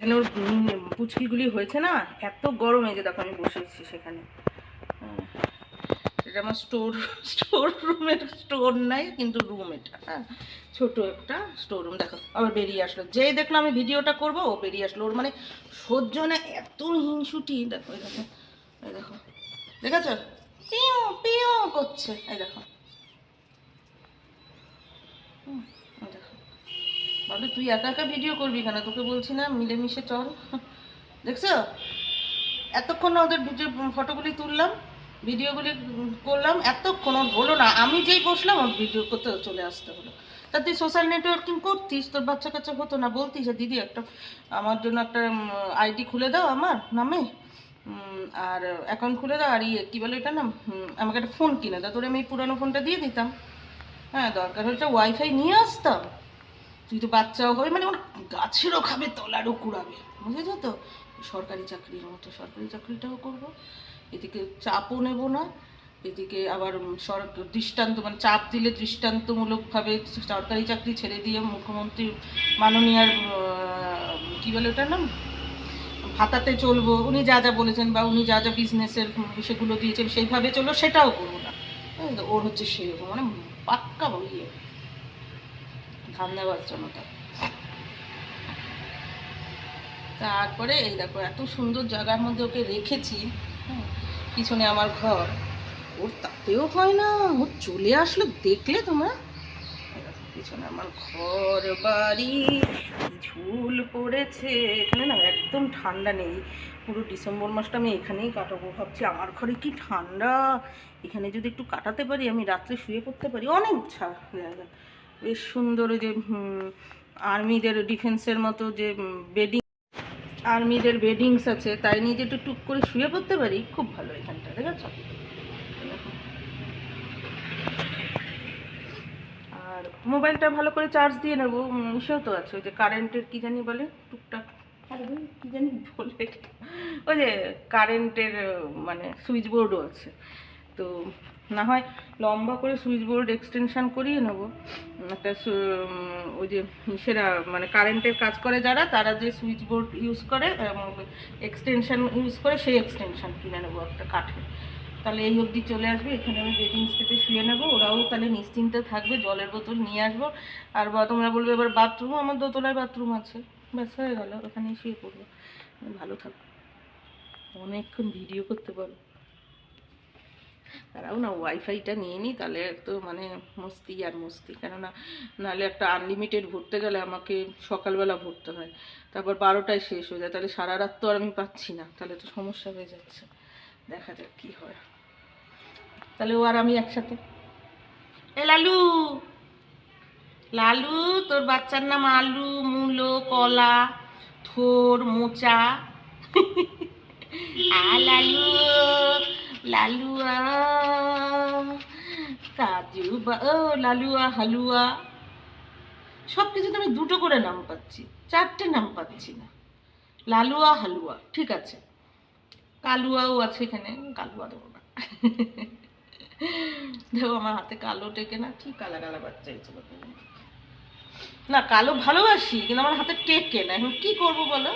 এখানে ওর পুচকিগুলি হয়েছে না? এত গরম এই যে দেখো আমি বসেছি সেখানে। এটা আমার স্টোর স্টোর রুমের স্টোর নাই কিন্তু রুম এটা হ্যাঁ? ছোটো একটা স্টোর রুম। দেখো আবার বেরিয়ে আসলো। যেই দেখল আমি ভিডিওটা করব ও বেরিয়ে আসলো। ওর মানে সহ্য না এত হিংসুটি। দেখো এই দেখো এই দেখো। দেখেছ? পিও পিও করছে। এই দেখো। হুম, বাবু তুই একা একা ভিডিও করবি কেন? তোকে বলছি না, মিলেমিশে চল। দেখছ? এতক্ষণ ওদের ভিডিও ফটোগুলি তুললাম ভিডিওগুলি করলাম, এতক্ষণ ওর হলো না। আমি যেই বসলাম, ওর ভিডিও করতে চলে আসতে হলো। তা তুই সোশ্যাল নেটওয়ার্কিং করতিস? তোর বাচ্চা কাচ্চা হতো না? বলতিস যে, দিদি, একটা, আমার জন্য একটা আইডি খুলে দাও আমার নামে। আর অ্যাকাউন্ট খুলে দাও। আর ইয়ে কী বলে এটা না আমাকে একটা ফোন কিনে দাও। তোর আমি পুরানো ফোনটা দিয়ে দিতাম। হ্যাঁ দরকার হচ্ছে ওয়াইফাই নিয়ে আসতাম। তুই তো বাচ্চাও হবে মানে ওর গাছেরও খাবে, তলারও কুড়াবে। বুঝেছ তো? সরকারি চাকরির মতো, সরকারি চাকরিটাও করব। এদিকে চাপও নেব না, এদিকে আবার সর, দৃষ্টান্ত মানে চাপ দিলে দৃষ্টান্তমূলকভাবে সরকারি চাকরি ছেড়ে দিয়ে মুখ্যমন্ত্রী মাননীয়ার কী বলে ওটার নাম? ভাতাতে চলবো, উনি যা যা বলেছেন বা উনি যা যা বিজনেসের সেগুলো দিয়েছেন, সেইভাবে চলবো সেটাও করব না। তো, ওর হচ্ছে সেরকম মানে পাক্কা ইয়ে। ধান্দাবাজ জনতা তারপরে এই দেখো, এত সুন্দর জায়গার মধ্যে ওকে রেখেছি পিছনে আমার ঘর। ওর তাতেও হয় না, ও চলে আসলো, দেখলে তোমরা? পিছনে আমার ঘর বাড়ি, ঝুল পড়েছে। এখানে না একদম ঠান্ডা নেই। পুরো ডিসেম্বর মাসটা আমি এখানেই কাটাবো ভাবছি। আমার ঘরে কি ঠান্ডা? এখানে যদি একটু কাটাতে পারি, আমি রাত্রে শুয়ে পড়তে পারি। অনেক জায়গা। বেশ সুন্দর যে আর্মিদের ডিফেন্সের মতো যে বেডিং আর্মিদের বেডিংস আছে তাই নিয়ে যে টুক করে শুয়ে পড়তে পারি খুব ভালো এখানটা ঠিক আছে আর মোবাইলটা ভালো করে চার্জ দিয়ে নেব ইসেও তো আছে ওই যে কারেন্টের কী জানি বলে টুকটাক ভাই, জানি বলে ওই যে কারেন্টের মানে সুইচ বোর্ডও আছে তো না হয় লম্বা করে সুইচ বোর্ড এক্সটেনশন করিয়ে নেব। একটা ওই যে সেরা মানে কারেন্টের কাজ করে যারা, তারা যে সুইচ বোর্ড ইউজ করে এক্সটেনশন ইউজ করে, সেই এক্সটেনশন কিনে নেব একটা কাঠের তাহলে এই অবধি চলে আসবে, এখানে আমি বেডিংস পেতে শুয়ে নেব। ওরাও তাহলে নিশ্চিন্তে থাকবে, জলের বোতল নিয়ে আসব। আর বা, তোমরা বলবে, এবার বাথরুম আমার দোতলায় বাথরুম আছে। ব্যাস, হয়ে গেল, ওখানেই শুয়ে পড়ব। ভালো থাকব অনেকক্ষণ ভিডিও করতে পারো। তারাও না ওয়াইফাইটা নিয়ে নিই তাহলে তো মানে মস্তি আর মস্তি। কেননা নাহলে একটা আনলিমিটেড ভরতে গেলে আমাকে সকালবেলা ভরতে হয়। তারপর বারোটায় শেষ হয়ে যায়, তাহলে সারা রাত তো আর আমি পাচ্ছি না। তাহলে তো সমস্যা হয়ে যাচ্ছে। দেখা যাক কী হয়। তাহলে ও আর আমি একসাথে। এ লালু! লালু, তোর বাচ্চার নাম আলু, মূলো, কলা, থোর, মোচা। আ লালু! লালুয়া কাজু বা ও লালুয়া, হালুয়া। সব কিছুতে আমি দুটো করে নাম পাচ্ছি, চারটে নাম পাচ্ছি না। লালুয়া, হালুয়া, ঠিক আছে। কালুয়াও আছে এখানে কালুয়া দেবো না। দেখো আমার হাতে কালো টেকে না, কি কালা কালা বাচ্চা হয়েছিল না, কালো ভালোবাসি, কিন্তু আমার হাতে টেকে না, এখন কি করব বলো?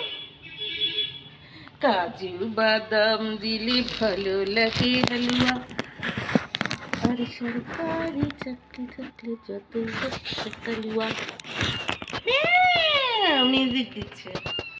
কাজু বাদাম দিলি ভালো লাগে হালুয়া আর সরকারি চাকরি থাকলে যত হালুয়া মিউজিক দিচ্ছে